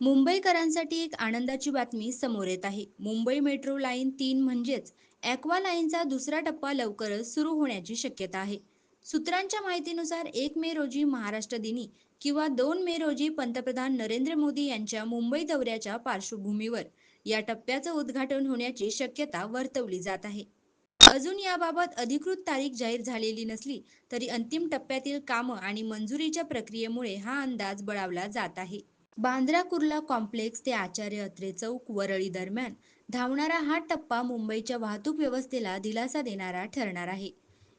मुंबईकरांसाठी एक आनंदाची बातमी समोर येत आहे. मुंबई मेट्रो लाईन तीन म्हणजेच ॲक्वा लाईनचा दुसरा टप्पा लवकरच सुरू होण्याची शक्यता आहे. सूत्रांच्या माहितीनुसार एक मे रोजी महाराष्ट्र दिनी किंवा दोन मे रोजी पंतप्रधान नरेंद्र मोदी यांच्या मुंबई दौऱ्याच्या पार्श्वभूमीवर या टप्प्याचं उद्घाटन होण्याची शक्यता वर्तवली जात आहे. अजून याबाबत अधिकृत तारीख जाहीर झालेली नसली तरी अंतिम टप्प्यातील कामं आणि मंजुरीच्या प्रक्रियेमुळे हा अंदाज बळावला जात आहे. बांद्रा कुर्ला कॉम्प्लेक्स ते आचार्य अत्रे चौक वरळी दरम्यान धावणारा हा टप्पा मुंबईच्या वाहतूक व्यवस्थेला दिलासा देणारा ठरणार आहे.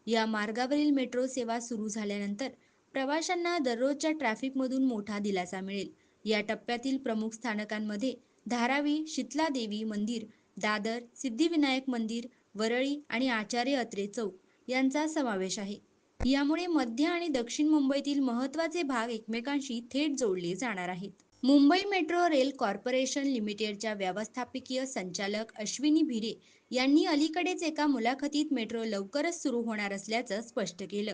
या मार्गावरील मेट्रो सेवा सुरू झाल्यानंतर प्रवाशांना दररोजच्या ट्रॅफिकमधून मोठा दिलासा मिळेल. या टप्प्यातील प्रमुख स्थानकांमध्ये धारावी शितलादेवी मंदिर दादर सिद्धिविनायक मंदिर वरळी आणि आचार्य अत्रे चौक यांचा समावेश आहे. यामुळे मध्य आणि दक्षिण मुंबईतील महत्त्वाचे भाग एकमेकांशी थेट जोडले जाणार आहेत. मुंबई मेट्रो रेल कॉर्पोरेशन लिमिटेडच्या व्यवस्थापकीय संचालक अश्विनी भिरे यांनी अलीकडेच एका मुलाखतीत मेट्रो लवकरच सुरू होणार असल्याचं स्पष्ट केलं.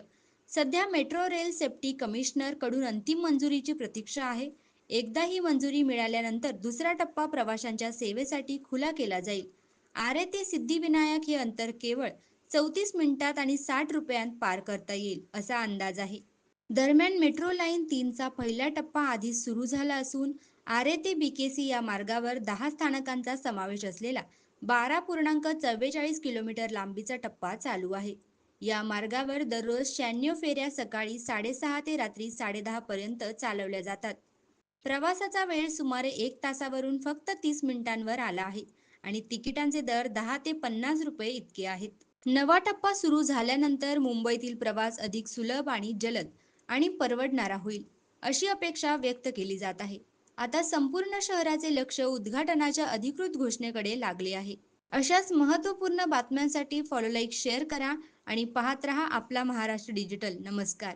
सध्या मेट्रो रेल सेफ्टी कमिशनरकडून अंतिम मंजुरीची प्रतीक्षा आहे. एकदा ही मंजुरी मिळाल्यानंतर दुसरा टप्पा प्रवाशांच्या सेवेसाठी खुला केला जाईल. आरे ते सिद्धिविनायक हे अंतर केवळ चौतीस मिनिटात आणि साठ रुपयांत पार करता येईल असा अंदाज आहे. दरम्यान मेट्रो लाईन तीनचा पहिला टप्पा आधीच सुरू झाला असून आरे ते बीकेसी या मार्गावर दहा स्थानकांचा समावेश असलेला बारा पूर्णांक चव्वेचाळीस किलोमीटर लांबीचा टप्पा चालू आहे. या मार्गावर दररोज शहाण्णव फेऱ्या सकाळी साडेसहा ते रात्री साडेदहा पर्यंत चालवल्या जातात. प्रवासाचा वेळ सुमारे एक तासावरून फक्त तीस मिनिटांवर आला आहे आणि तिकिटांचे दर दहा ते पन्नास रुपये इतके आहेत. नवा टप्पा सुरू झाल्यानंतर मुंबईतील प्रवास अधिक सुलभ आणि जलद आणि परवडणारा होईल अशी अपेक्षा व्यक्त केली जात आहे. आता संपूर्ण शहराचे लक्ष उद्घाटनाच्या अधिकृत घोषणेकडे लागले आहे. अशाच महत्त्वपूर्ण बातम्यांसाठी फॉलो लाईक शेअर करा आणि पाहत रहा आपला महाराष्ट्र डिजिटल नमस्कार.